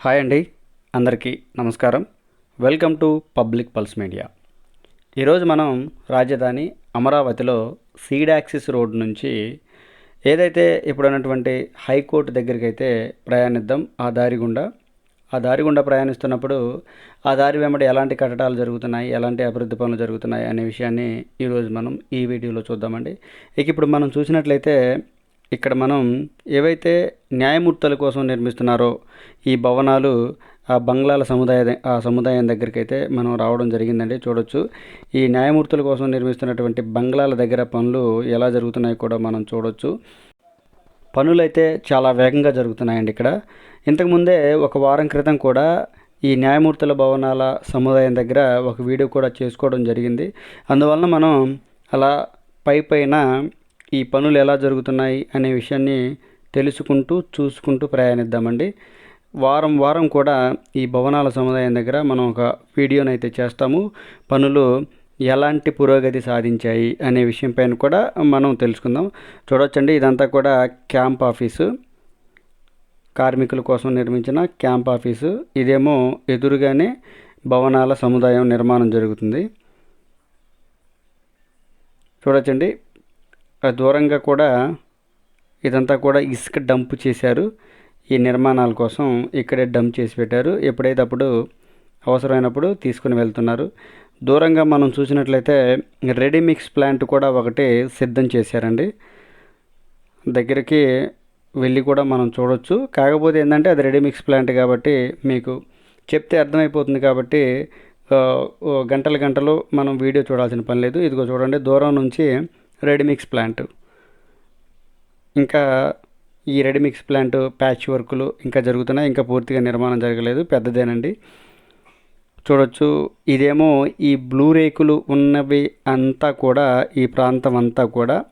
Hi అండి అందరికీ నమస్కారం. Welcome to Public Pulse Media. ఈరోజు మనం రాజధాని అమరావతిలో సీడ్ యాక్సిస్ రోడ్ నుంచి ఏదైతే ఇప్పుడు ఉన్నటువంటి హైకోర్టు దగ్గరికి అయితే ప్రయాణిద్దాం ఆ దారి గుండా. ఆ దారి గుండా ప్రయాణిస్తున్నప్పుడు ఆ దారి వెంబడి ఎలాంటి కట్టడాలు జరుగుతున్నాయి ఎలాంటి అభివృద్ధి పనులు జరుగుతున్నాయి అనే విషయాన్ని ఈరోజు మనం ఈ వీడియోలో చూద్దామండి. ఇక ఇప్పుడు మనం చూసినట్లయితే ఇక్కడ మనం ఏవైతే న్యాయమూర్తుల కోసం నిర్మిస్తున్నారో ఈ భవనాలు ఆ బంగ్లాల సముదాయ ఆ సముదాయం దగ్గరికి అయితే మనం రావడం జరిగిందండి. చూడొచ్చు. ఈ న్యాయమూర్తుల కోసం నిర్మిస్తున్నటువంటి బంగ్లాల దగ్గర పనులు ఎలా జరుగుతున్నాయో కూడా మనం చూడొచ్చు. పనులు అయితే చాలా వేగంగా జరుగుతున్నాయండి ఇక్కడ. ఇంతకుముందే ఒక వారం క్రితం కూడా ఈ న్యాయమూర్తుల భవనాల సముదాయం దగ్గర ఒక వీడియో కూడా చేసుకోవడం జరిగింది. అందువలన మనం అలా పై పైన ఈ పనులు ఎలా జరుగుతున్నాయి అనే విషయాన్ని తెలుసుకుంటూ చూసుకుంటూ ప్రయాణిద్దామండి. వారం వారం కూడా ఈ భవనాల సముదాయం దగ్గర మనం ఒక వీడియోని అయితే చేస్తాము. పనులు ఎలాంటి పురోగతి సాధించాయి అనే విషయం పైన కూడా మనం తెలుసుకుందాం. చూడొచ్చండి ఇదంతా కూడా క్యాంప్ ఆఫీసు. కార్మికుల కోసం నిర్మించిన క్యాంప్ ఆఫీసు. ఇదేమో ఎదురుగానే భవనాల సముదాయం నిర్మాణం జరుగుతుంది. చూడొచ్చండి దూరంగా కూడా ఇదంతా కూడా ఇసుక డంప్ చేశారు. ఈ నిర్మాణాల కోసం ఇక్కడే డంప్ చేసి పెట్టారు. ఎప్పుడైతే అప్పుడు అవసరమైనప్పుడు తీసుకుని వెళ్తున్నారు. దూరంగా మనం చూసినట్లయితే రెడీమిక్స్ ప్లాంట్ కూడా ఒకటి సిద్ధం చేశారండి. దగ్గరికి వెళ్ళి కూడా మనం చూడొచ్చు. కాకపోతే ఏంటంటే అది రెడీమిక్స్ ప్లాంట్ కాబట్టి మీకు చెప్తే అర్థమైపోతుంది కాబట్టి గంటలు ఓ గంటలు మనం వీడియో చూడాల్సిన పని లేదు. ఇదిగో చూడండి దూరం నుంచి రెడీమిక్స్ ప్లాంట్. ఇంకా ఈ రెడీమిక్స్ ప్లాంట్ ప్యాచ్ వర్కులు ఇంకా జరుగుతున్నాయి. ఇంకా పూర్తిగా నిర్మాణం జరగలేదు. పెద్దదేనండి. చూడొచ్చు. ఇదేమో ఈ బ్లూ రేకులు ఉన్నవి అంతా కూడా ఈ ప్రాంతం అంతా కూడా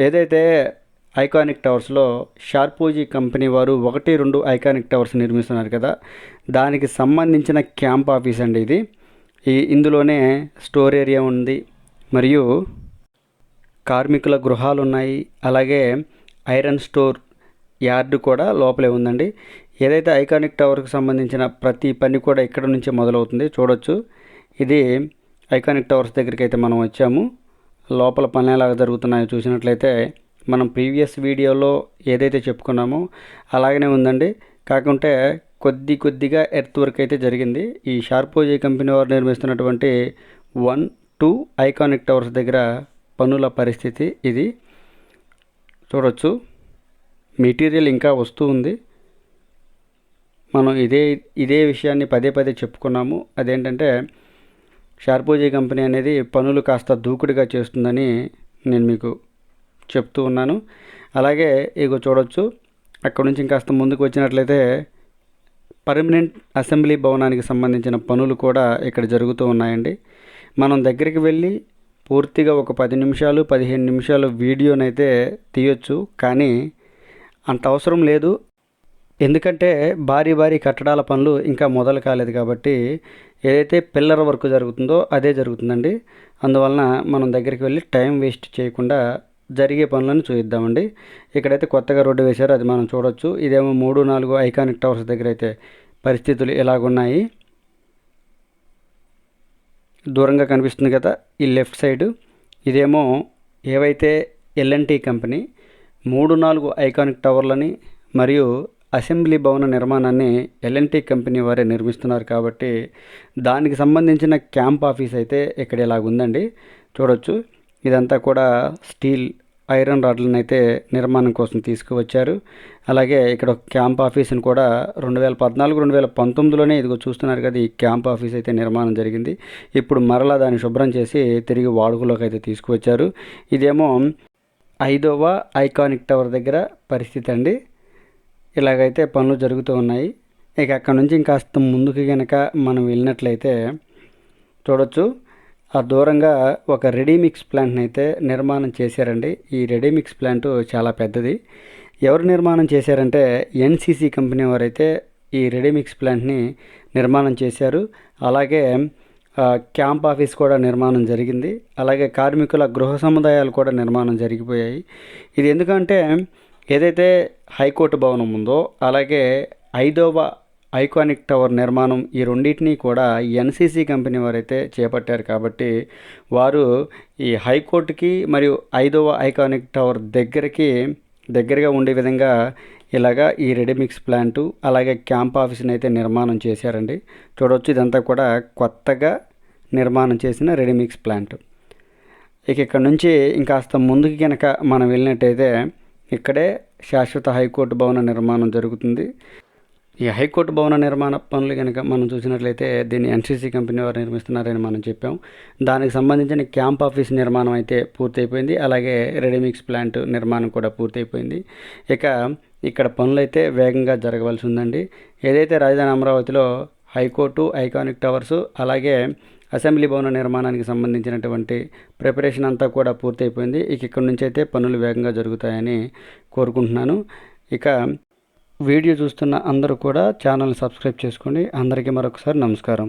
ఏదైతే ఐకానిక్ టవర్స్లో షార్పూజీ కంపెనీ వారు ఒకటి రెండు ఐకానిక్ టవర్స్ నిర్మిస్తున్నారు కదా దానికి సంబంధించిన క్యాంప్ ఆఫీస్ అండి ఇది. ఈ ఇందులోనే స్టోర్ ఏరియా ఉంది. మరియు కార్మికుల గృహాలు ఉన్నాయి అలాగే ఐరన్ స్టోర్ యార్డు కూడా లోపలే ఉందండి. ఏదైతే ఐకానిక్ టవర్కి సంబంధించిన ప్రతి పని కూడా ఇక్కడ నుంచి మొదలవుతుంది చూడొచ్చు. ఇది ఐకానిక్ టవర్స్ దగ్గరికి అయితే మనం వచ్చాము. లోపల పనులు ఎలా జరుగుతున్నాయో చూసినట్లయితే మనం ప్రీవియస్ వీడియోలో ఏదైతే చెప్పుకున్నామో అలాగనే ఉందండి. కాకుంటే కొద్ది కొద్దిగా ఎర్త్ వర్క్ అయితే జరిగింది. ఈ షార్పోజీ కంపెనీ వారు నిర్మిస్తున్నటువంటి వన్ టూ ఐకానిక్ టవర్స్ దగ్గర పనుల పరిస్థితి ఇది. చూడొచ్చు. మెటీరియల్ ఇంకా వస్తూ ఉంది. మనం ఇదే ఇదే విషయాన్ని పదే పదే చెప్పుకున్నాము. అదేంటంటే షార్పోజీ కంపెనీ అనేది పనులు కాస్త దూకుడుగా చేస్తుందని నేను మీకు చెప్తూ ఉన్నాను. అలాగే ఇగో చూడొచ్చు. అక్కడ నుంచి ఇంకాస్త ముందుకు వచ్చినట్లయితే పర్మనెంట్ అసెంబ్లీ భవనానికి సంబంధించిన పనులు కూడా ఇక్కడ జరుగుతూ ఉన్నాయండి. మనం దగ్గరికి వెళ్ళి పూర్తిగా ఒక పది నిమిషాలు పదిహేను నిమిషాలు వీడియోనైతే తీయొచ్చు కానీ అంత అవసరం లేదు. ఎందుకంటే భారీ భారీ కట్టడాల పనులు ఇంకా మొదలు కాలేదు కాబట్టి ఏదైతే పిల్లర్ వర్క్ జరుగుతుందో అదే జరుగుతుందండి. అందువలన మనం దగ్గరికి వెళ్ళి టైం వేస్ట్ చేయకుండా జరిగే పనులను చూద్దామండి ఇక్కడైతే కొత్తగా రోడ్డు వేశారు అది మనం చూడొచ్చు. ఇదేమో మూడు నాలుగు ఐకానిక్ టవర్స్ దగ్గర అయితే పరిస్థితులు ఇలాగున్నాయి. దూరంగా కనిపిస్తుంది కదా ఈ లెఫ్ట్ సైడ్. ఇదేమో ఏవైతే ఎల్ఎన్టీ కంపెనీ మూడు నాలుగు ఐకానిక్ టవర్లని మరియు అసెంబ్లీ భవన నిర్మాణాన్ని ఎల్ఎన్టీ కంపెనీ వారే నిర్మిస్తున్నారు కాబట్టి దానికి సంబంధించిన క్యాంప్ ఆఫీస్ అయితే ఇక్కడ ఇలాగుందండి. చూడొచ్చు. ఇదంతా కూడా స్టీల్ ఐరన్ రాడ్లను అయితే నిర్మాణం కోసం తీసుకువచ్చారు. అలాగే ఇక్కడ ఒక క్యాంప్ ఆఫీస్ని కూడా రెండు వేల పద్నాలుగు రెండు వేల పంతొమ్మిదిలోనే ఇదిగో చూస్తున్నారు కదా ఈ క్యాంప్ ఆఫీస్ అయితే నిర్మాణం జరిగింది. ఇప్పుడు మరలా దాన్ని శుభ్రం చేసి తిరిగి వాడుకలోకి అయితే తీసుకువచ్చారు. ఇదేమో ఐదవ ఐకానిక్ టవర్ దగ్గర పరిస్థితి అండి. ఇలాగైతే పనులు జరుగుతూ ఉన్నాయి. ఇక అక్కడ నుంచి ఇంకాస్త ముందుకు కనుక మనం వెళ్ళినట్లయితే చూడొచ్చు. ఆ దూరంగా ఒక రెడీమిక్స్ ప్లాంట్ని అయితే నిర్మాణం చేశారండి. ఈ రెడీమిక్స్ ప్లాంట్ చాలా పెద్దది. ఎవరు నిర్మాణం చేశారంటే ఎన్సీసీ కంపెనీ వారైతే ఈ రెడీమిక్స్ ప్లాంట్ని నిర్మాణం చేశారు. అలాగే క్యాంప్ ఆఫీస్ కూడా నిర్మాణం జరిగింది. అలాగే కార్మికుల గృహ సముదాయాలు కూడా నిర్మాణం జరిగిపోయాయి. ఇది ఎందుకంటే ఏదైతే హైకోర్టు భవనం ఉందో అలాగే ఐదవ ఐకానిక్ టవర్ నిర్మాణం ఈ రెండింటినీ కూడా ఎన్సీసీ కంపెనీ వారైతే చేపట్టారు కాబట్టి వారు ఈ హైకోర్టుకి మరియు ఐదవ ఐకానిక్ టవర్ దగ్గరికి దగ్గరగా ఉండే విధంగా ఇలాగా ఈ రెడీమిక్స్ ప్లాంటు అలాగే క్యాంప్ ఆఫీస్ని అయితే నిర్మాణం చేశారండి. చూడవచ్చు ఇదంతా కూడా కొత్తగా నిర్మాణం చేసిన రెడీమిక్స్ ప్లాంట్. ఇక ఇక్కడ నుంచి ఇంకాస్త ముందుకు కనుక మనం వెళ్ళినట్టయితే ఇక్కడే శాశ్వత హైకోర్టు భవన నిర్మాణం జరుగుతుంది. ఈ హైకోర్టు భవన నిర్మాణ పనులు కనుక మనం చూసినట్లయితే దీన్ని ఎన్సీసీ కంపెనీ వారు నిర్మిస్తున్నారని మనం చెప్పాం. దానికి సంబంధించిన క్యాంప్ ఆఫీస్ నిర్మాణం అయితే పూర్తయిపోయింది. అలాగే రెడీమిక్స్ ప్లాంట్ నిర్మాణం కూడా పూర్తయిపోయింది. ఇక ఇక్కడ పనులైతే వేగంగా జరగవలసి ఉందండి ఏదైతే రాజధాని అమరావతిలో హైకోర్టు ఐకానిక్ టవర్స్ అలాగే అసెంబ్లీ భవన నిర్మాణానికి సంబంధించినటువంటి ప్రిపరేషన్ అంతా కూడా పూర్తయిపోయింది. ఇక ఇక్కడ నుంచి అయితే పనులు వేగంగా జరుగుతాయని కోరుకుంటున్నాను. ఇక వీడియో చూస్తున్న అందరూ కూడా ఛానల్ సబ్స్క్రైబ్ చేసుకోండి అందరికీ మరొకసారి నమస్కారం.